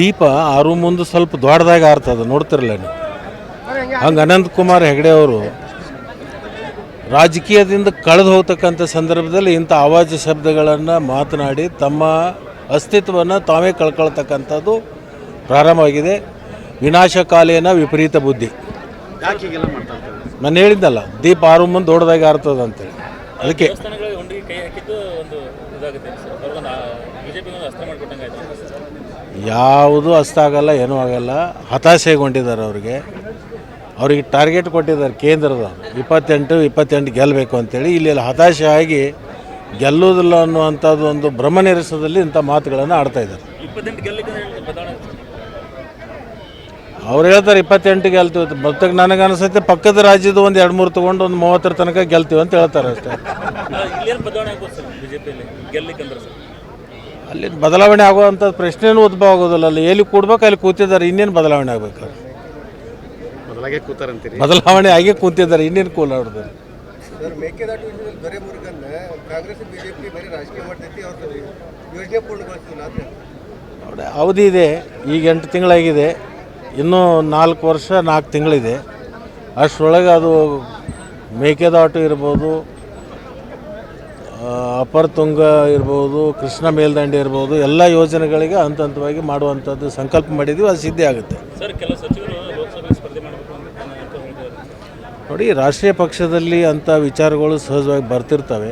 ದೀಪ ಆರು ಮುಂದೆ ಸ್ವಲ್ಪ ದೊಡ್ಡದಾಗ ಆರ್ತದೆ ನೋಡ್ತಿರಲ್ಲ ನೀವು. ಹಂಗೆ ಅನಂತ್ ಕುಮಾರ್ ಹೆಗಡೆ ಅವರು ರಾಜಕೀಯದಿಂದ ಕಳೆದು ಹೋಗ್ತಕ್ಕಂಥ ಸಂದರ್ಭದಲ್ಲಿ ಇಂಥ ಆವಾಜ ಶಬ್ದಗಳನ್ನು ಮಾತನಾಡಿ ತಮ್ಮ ಅಸ್ತಿತ್ವವನ್ನು ತಾವೇ ಕಳ್ಕೊಳ್ತಕ್ಕಂಥದ್ದು ಪ್ರಾರಂಭವಾಗಿದೆ. ವಿನಾಶಕಾಲೇನ ವಿಪರೀತ ಬುದ್ಧಿ. ನಾನು ಹೇಳಿದ್ದಲ್ಲ ದೀಪ ಆರು ಮುಂದೆ ದೊಡ್ಡದಾಗಿ ಆರ್ತದಂತೇಳಿ. ಅದಕ್ಕೆ ಯಾವುದು ಅಸ್ತ ಆಗಲ್ಲ ಏನೂ ಆಗಲ್ಲ. ಹತಾಶೆಗೊಂಡಿದ್ದಾರೆ ಅವರಿಗೆ. ಅವ್ರಿಗೆ ಟಾರ್ಗೆಟ್ ಕೊಟ್ಟಿದ್ದಾರೆ ಕೇಂದ್ರದ. ಇಪ್ಪತ್ತೆಂಟು ಇಪ್ಪತ್ತೆಂಟು ಗೆಲ್ಲಬೇಕು ಅಂತೇಳಿ. ಇಲ್ಲಿ ಹತಾಶೆ ಆಗಿ ಗೆಲ್ಲುವುದಿಲ್ಲ ಅನ್ನುವಂಥದ್ದು ಒಂದು ಭ್ರಮನಿರಸದಲ್ಲಿ ಇಂಥ ಮಾತುಗಳನ್ನು ಆಡ್ತಾ ಇದ್ದಾರೆ. ಅವ್ರು ಹೇಳ್ತಾರೆ ಇಪ್ಪತ್ತೆಂಟು ಗೆಲ್ತೀವಿ ಮತ್ತೆ ನನಗೆ ಅನಿಸುತ್ತೆ ಪಕ್ಕದ ರಾಜ್ಯದ ಒಂದು ಎರಡು ಮೂರು ತಗೊಂಡು ಒಂದು ಮೂವತ್ತರ ತನಕ ಗೆಲ್ತೀವಿ ಅಂತ ಹೇಳ್ತಾರೆ ಅಷ್ಟೇ. ಅಲ್ಲ, ಬದಲಾವಣೆ ಆಗುವಂಥ ಪ್ರಶ್ನೆನೂ ಉದ್ಭವ ಆಗೋದಿಲ್ಲ. ಅಲ್ಲಿ ಎಲ್ಲಿ ಕೂಡ್ಬೇಕು ಅಲ್ಲಿ ಕೂತಿದ್ದಾರೆ ಇನ್ನೇನು ಬದಲಾವಣೆ ಆಗಬೇಕು? ಮೊದಲಾಗೆ ಕೂತಾರಂತೀರಿ? ಬದಲಾವಣೆ ಆಗಿ ಕೂತಿದ್ದಾರೆ ಇನ್ನೇನು ಕೂಲಾಡ್ತಾರೆ ಸರ್ ಮೇಕೆದಾಟು ವಿಷಯದಲ್ಲಿ ದೊರೆ ಮುರುಗನ್ ಕಾಂಗ್ರೆಸ್ ಬಿಜೆಪಿ ಬರೀ ರಾಜಕೀಯ ಮಾಡ್ತೈತಿ ಅವ್ರದ್ದು ಯೋಜನೆ ಪೂರ್ಣಗೊಳಿಸ್ತಿಲ್ಲ ಅಂತ ನೋಡಿ ಅವಧಿ ಇದೆ ಈಗ ಎಂಟು ತಿಂಗಳಾಗಿದೆ ಇನ್ನೂ ನಾಲ್ಕು ವರ್ಷ ನಾಲ್ಕು ತಿಂಗಳಿದೆ. ಅಷ್ಟರೊಳಗೆ ಅದು ಮೇಕೆದಾಟು ಇರ್ಬೋದು ಅಪರ ತುಂಗ ಇರ್ಬೋದು ಕೃಷ್ಣ ಮೇಲ್ದಂಡೆ ಇರ್ಬೋದು ಎಲ್ಲ ಯೋಜನೆಗಳಿಗೆ ಹಂತ ಹಂತವಾಗಿ ಮಾಡುವಂಥದ್ದು ಸಂಕಲ್ಪ ಮಾಡಿದೀವಿ ಅದು ಸಿದ್ಧಿ ಆಗುತ್ತೆ. ನೋಡಿ ರಾಷ್ಟ್ರೀಯ ಪಕ್ಷದಲ್ಲಿ ಅಂಥ ವಿಚಾರಗಳು ಸಹಜವಾಗಿ ಬರ್ತಿರ್ತವೆ.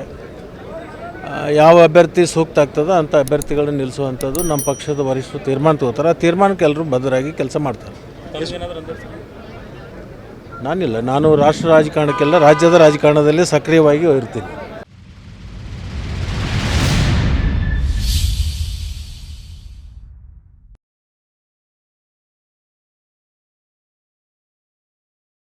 ಯಾವ ಅಭ್ಯರ್ಥಿ ಸೂಕ್ತ ಆಗ್ತದೆ ಅಂಥ ಅಭ್ಯರ್ಥಿಗಳನ್ನ ನಿಲ್ಲಿಸುವಂಥದ್ದು ನಮ್ಮ ಪಕ್ಷದ ವರಿಷ್ಠರು ತೀರ್ಮಾನ ತಗೋತಾರೆ ಆ ತೀರ್ಮಾನಕ್ಕೆ ಎಲ್ಲರೂ ಬದ್ಧರಾಗಿ ಕೆಲಸ ಮಾಡ್ತಾರೆ. ನಾನಿಲ್ಲ ನಾನು ರಾಷ್ಟ್ರ ರಾಜಕಾರಣಕ್ಕೆಲ್ಲ ರಾಜ್ಯದ ರಾಜಕಾರಣದಲ್ಲಿ ಸಕ್ರಿಯವಾಗಿ ಇರ್ತೀನಿ.